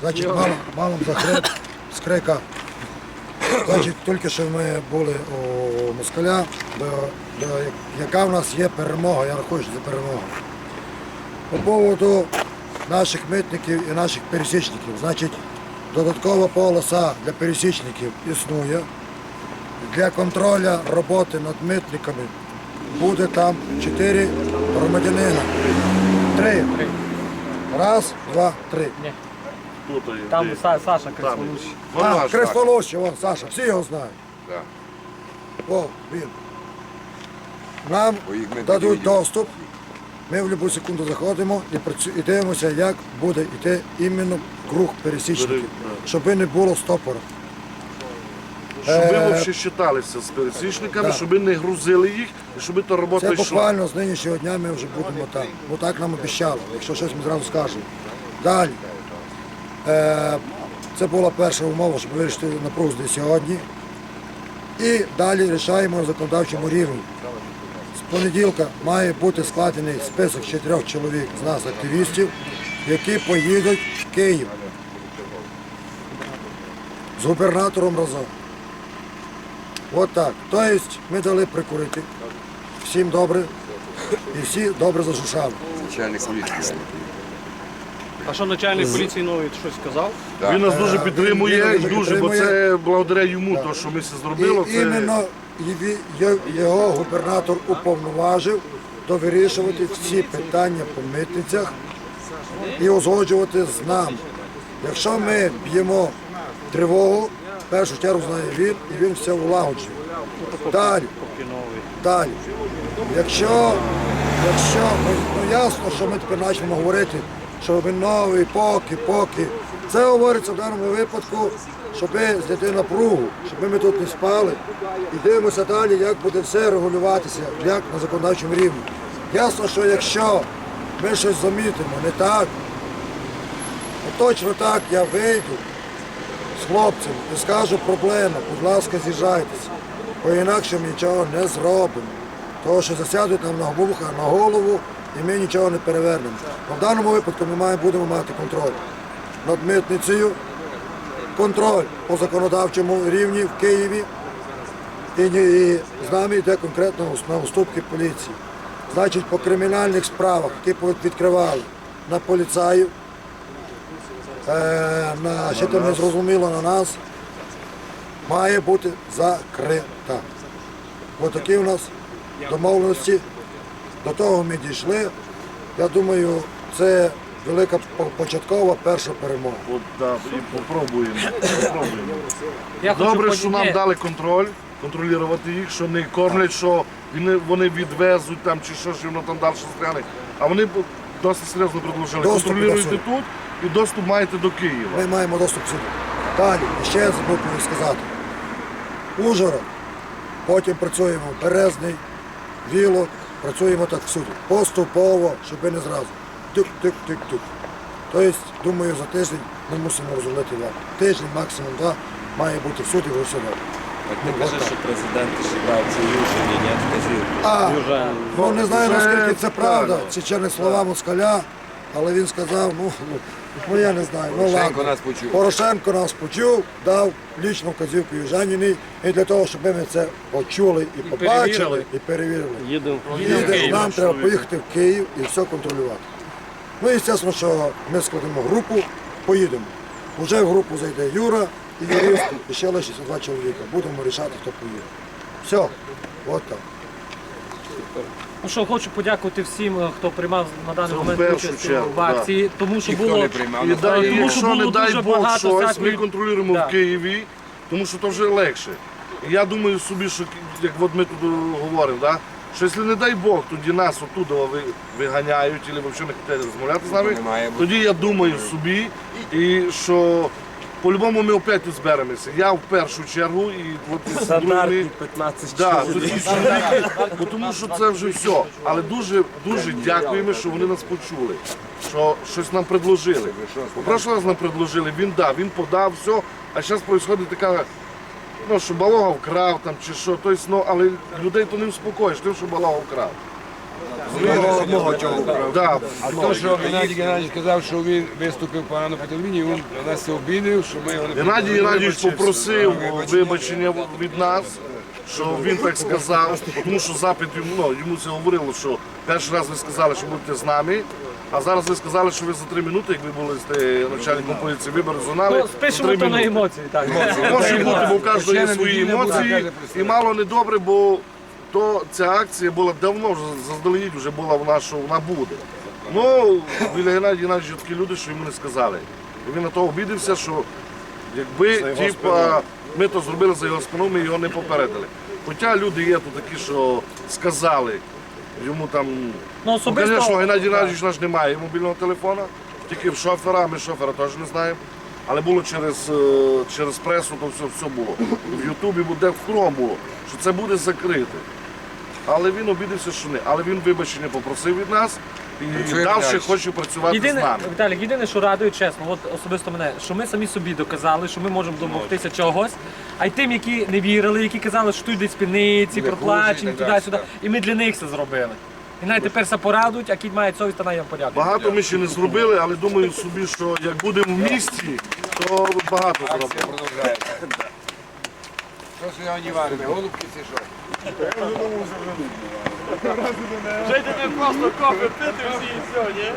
Значить, мало, мало закрит, скрика. Значить, тільки що ми були у москаля, до, до, яка в нас є перемога, я рахую, що це перемога. По поводу наших митників і наших пересічників, значить, додаткова полоса для пересічників існує. Для контролю роботи над митниками буде там чотири громадянина. Три. Раз, два, три. Тут. Там де? Са- Саша Там. Вона А, ж так. Вон, Саша, всі його знають. Да. О, він. Нам Бо їх ми дадуть тоді доступ. Ми в будь-яку секунду заходимо і, працю... і дивимося, як буде йти іменно круг пересічників, да. щоб не було стопора. Щоб ви Е, взагалі считалися з пересічниками, щоб ви не грузили їх і щоб та робота Це йшла. буквально з нинішнього дня ми вже будемо там. Бо так нам обіцяли, якщо щось ми зразу скажемо. Далі. Е, це була перша умова, щоб вирішити напругу здесь сьогодні. І далі рішаємо на законодавчому рівні. З понеділка має бути складений список чотирьох чоловік з нас, активістів, які поїдуть в Київ з губернатором разом. От так. Тобто ми дали прикурити. Всім добре. І всі добре зашушали. Начальник поліції. А що начальник поліції новий щось сказав? Да. Він нас дуже підтримує, він дуже бо це благодаря йому, то, що ми це І зробили. Це... іменно його- губернатор уповноважив до вирішувати всі питання по митницях і узгоджувати з нами. Якщо ми б'ємо тривогу, в першу чергу знає він, і він все улагоджує. Далі. Поки новий. Далі. Якщо, якщо ну, ну ясно, що ми тепер почнемо говорити, що ви новий, поки, поки. Це говориться в даному випадку, щоб зняти напругу, щоб ми тут не спали. І дивимося далі, як буде все регулюватися, як на законодавчому рівні. Ясно, що якщо ми щось замітимо не так, то точно так я вийду з хлопцем і скажу проблема, будь ласка, з'їжджайтеся. Бо інакше ми нічого не зробимо. Тому що засядуть нам на вуха, на голову і ми нічого не перевернемо. В даному випадку ми маємо, будемо мати контроль над митницею, контроль по законодавчому рівні в Києві. І, і з нами йде конкретно на уступки поліції. Значить, по кримінальних справах, які відкривали на поліцаїв, е, на ще там не зрозуміло на нас, має бути закрита. Ось такі у нас домовленості. До того ми дійшли. Я думаю, це велика початкова перша перемога. От, да, і попробуємо. попробуємо. Я хочу Добре, що нам дали контроль, контролювати їх, що не кормлять, що вони, вони відвезуть там чи що, що воно там далі стряне. А вони б досить серйозно предложили. Доступ Контролюйте до всього. тут і доступ маєте до Києва. Ми маємо доступ сюди. Далі, ще я забув сказати. Ужгород, потім працюємо Березний, Віло, працюємо так всюди. Поступово, щоб не зразу. Тюк-тюк-тюк-тюк. Тобто, думаю, за тиждень ми мусимо розробити вам. Тиждень, максимум два, має бути всюди і усьому. Так не кажи, що президент ошибається Южині, ні, скажи. А, Южан. ну не знаю, наскільки це правда, чи через слова москаля, але він сказав, ну, ну, ну я не знаю, ну Порошенко ладно. нас почув. Порошенко нас почув, дав лічну вказівку Южаніній, і для того, щоб ми це почули і побачили, перевірили. і перевірили. Їдемо. Їде, нам треба поїхати в Київ і все контролювати. Ну і звісно, що ми складемо групу, поїдемо. Уже в групу зайде Юра і юрист, і ще лишиться два чоловіка. Будемо рішати, хто поїде. Все, от так. Ну що, хочу подякувати всім, е, хто приймав на даний Це в момент першу участь чергу, в акції, тому що було не приймав, І, тому якщо що не було дай дуже Бог багато щось, ми всякої- контролюємо Да. в Києві, тому що то вже легше. І я думаю собі, що як от ми тут говоримо, да? що якщо не дай Бог, тоді нас оттуда ви- виганяють, або взагалі не хочуть розмовляти з нами, Не бути. тоді я думаю собі, і що по-любому ми опять тут зберемося. Я в першу чергу і от із Стандартні другими- 15 Да, чоловік. бо тому що це вже все. Але дуже дуже дякуємо, що вони нас почули, що щось нам предложили. У прошлий раз нам предложили, він дав, він подав, все, а зараз відбувається така, ну, що Балога вкрав там чи що, тобто, ну, але людей то не успокоїш, тим, що Балога вкрав. Да, А то, що Геннадій Геннадійович сказав, що він виступив погано по телевізії, він нас обідав, що ми його не Геннадій Геннадійович попросив вибачення від нас, що він так сказав, тому що запит йому, ну, йому це говорило, що перший раз ви сказали, що будете з нами, а зараз ви сказали, що ви за три минути, як ви були з е, начальником поліції, вибори зонали. Ну, спишемо то на емоції. Так. Може бути, бо у кожного є свої емоції, і мало не добре, бо то ця акція була давно вже заздалегідь вже була вона, що вона буде. Ну, біля Геннадія Геннадійовича такі люди, що йому не сказали. І він на то обідався, що якби типа, ми то зробили за його спину, ми його не попередили. Хоча люди є тут такі, що сказали йому там. Ну, Ну, особисто- звісно, Геннадій Геннадійович наш не має мобільного телефона, тільки в шофера, ми шофера теж не знаємо. Але було через, е, через пресу, то все, все було. В Ютубі буде в Хром було, що це буде закрите. Але він обідався, що не. Але він вибачення попросив від нас і Працює далі далі. хоче працювати з нами. Віталік, єдине, що радує, чесно, от особисто мене, що ми самі собі доказали, що ми можемо домогтися чогось, а й тим, які не вірили, які казали, що тут йдуть спідниці, Буде проплачені, туди-сюди. І ми для них це зробили. І навіть тепер це порадують, а кіт має совість, та на їм подякує. Багато ми ще не зробили, але думаю собі, що як будемо в місті, то багато зробимо. Акція продовжується. Що ж Іван Іванович, голубки це що? Вже йдемо просто кофе пити всі і все, ні?